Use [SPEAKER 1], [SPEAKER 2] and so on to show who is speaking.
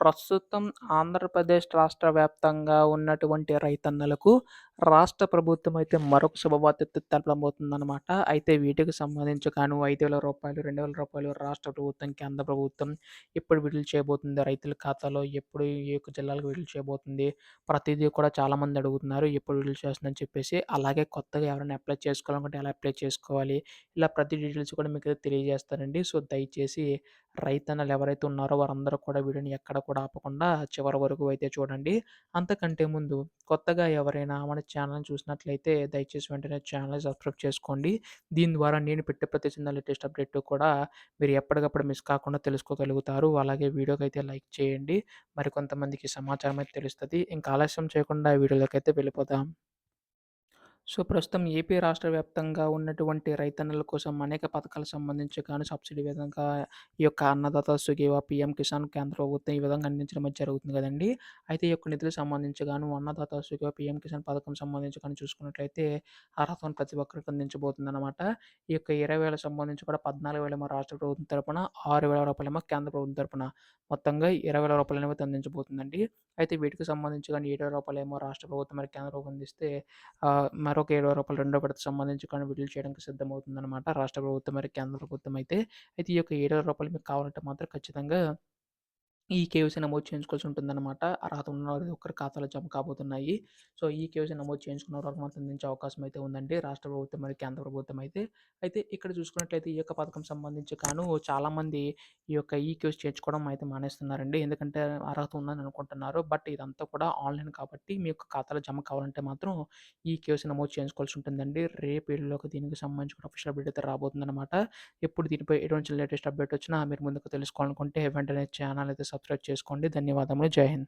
[SPEAKER 1] ప్రస్తుతం ఆంధ్రప్రదేశ్ రాష్ట్ర వ్యాప్తంగా ఉన్నటువంటి రైతన్నలకు రాష్ట్ర ప్రభుత్వం అయితే మరొక శుభవార్త తెలపబోతుందన్నమాట అయితే వీటికి సంబంధించి కాను ఐదు వేల రూపాయలు రెండు వేల రూపాయలు రాష్ట్ర ప్రభుత్వం, కేంద్ర ప్రభుత్వం ఎప్పుడు విడుదల చేయబోతుంది? రైతుల ఖాతాలో ఎప్పుడు ఏ యొక్క జిల్లాలకు విడుదల చేయబోతుంది? ప్రతిదీ కూడా చాలామంది అడుగుతున్నారు. ఎప్పుడు విడుదల చేస్తుందని చెప్పేసి. అలాగే కొత్తగా ఎవరైనా అప్లై చేసుకోవాలనుకుంటే ఎలా అప్లై చేసుకోవాలి? ఇలా ప్రతి డీటెయిల్స్ కూడా మీకు తెలియజేస్తారండి సో, దయచేసి రైతన్నలు ఎవరైతే ఉన్నారో వారందరూ కూడా వీడియోని ఎక్కడ కూడా ఆపకుండా చివరి వరకు అయితే చూడండి. అంతకంటే ముందు కొత్తగా ఎవరైనా మన ఛానల్ చూసినట్లయితే దయచేసి వెంటనే ఛానల్ సబ్స్క్రైబ్ చేసుకోండి. దీని ద్వారా నేను పెట్టే ప్రతి చిన్న లేటెస్ట్ అప్డేట్ కూడా మీరు ఎప్పటికప్పుడు మిస్ కాకుండా తెలుసుకోగలుగుతారు. అలాగే వీడియోకైతే లైక్ చేయండి. మరికొంతమందికి సమాచారం అయితే తెలుస్తుంది ఇంకా ఆలస్యం చేయకుండా వీడియోలోకైతే వెళ్ళిపోదాం. సో, ప్రస్తుతం ఏపీ రాష్ట్ర వ్యాప్తంగా ఉన్నటువంటి రైతన్నల కోసం అనేక పథకాలకు సంబంధించి గాను సబ్సిడీ విధంగా ఈ యొక్క అన్నదాత సుఖీభవ, పీఎం కిసాన్ కేంద్ర ప్రభుత్వం ఈ విధంగా అందించడం జరుగుతుంది కదండి అయితే ఈ యొక్క నిధులకు సంబంధించి గాను అన్నదాత సుఖీభవ, పీఎం కిసాన్ పథకం సంబంధించి కానీ చూసుకున్నట్లయితే అర్హతను ప్రతి ఒక్కరికి అందించబోతుందనమాట. ఈ యొక్క ఇరవై వేల సంబంధించి కూడా పద్నాలుగు వేలేమో రాష్ట్ర ప్రభుత్వం తరపున, ఆరు వేల రూపాయలేమో కేంద్ర ప్రభుత్వం తరపున మొత్తంగా రూ. 20,000 అయితే అందించబోతుందండి. అయితే వీటికి సంబంధించి గాని రూ. 7,000 ఏమో రాష్ట్ర ప్రభుత్వం మరి కేంద్ర ప్రభుత్వం అందిస్తే మరి మరొక ఏడవ రూపాయలు రెండో విడత సంబంధించి కానీ విడుదల చేయడానికి సిద్ధమవుతుందన్నమాట రాష్ట్ర ప్రభుత్వం మరి కేంద్ర ప్రభుత్వం అయితే. అయితే ఈ యొక్క రూ. 7,000 మీకు కావాలంటే మాత్రం ఖచ్చితంగా ఈ కేవైసీ నమోదు చేయించుకోవాల్సి ఉంటుందన్నమాట. అర్హత ఉన్న ప్రతి ఒక్కరి ఖాతాలో జమ కాబోతున్నాయి. సో, ఈ కేవైసీ నమోదు చేయించుకున్న వారికి మాత్రం అందించే అవకాశం అయితే ఉందండి. రాష్ట్ర ప్రభుత్వం మరియు కేంద్ర ప్రభుత్వం అయితే. అయితే ఇక్కడ చూసుకున్నట్లయితే ఈ యొక్క పథకం సంబంధించి కాను చాలామంది ఈ యొక్క ఈ కేవైసీ చేయించుకోవడం అయితే మానేస్తున్నారండి. ఎందుకంటే అర్హత ఉందని అనుకుంటున్నారు. బట్ ఇదంతా కూడా ఆన్‌లైన్ కాబట్టి మీ యొక్క ఖాతాలో జమ కావాలంటే మాత్రం ఈ కేవైసీ నమోదు చేయించుకోవాల్సి ఉంటుందండి. రేపు ఏళ్ళలోకి దీనికి సంబంధించిన అఫీషియల్ అప్డేట్ అయితే రాబోతుందన్నమాట ఎప్పుడు దీనిపై ఎటువంటి లేటెస్ట్ అప్డేట్ వచ్చినా మీరు ముందుగా తెలుసుకోవాలనుకుంటే వెంటనే ఛానల్ అయితే సబ్స్క్రైబ్ చేసుకోండి. ధన్యవాదములు. జై హింద్.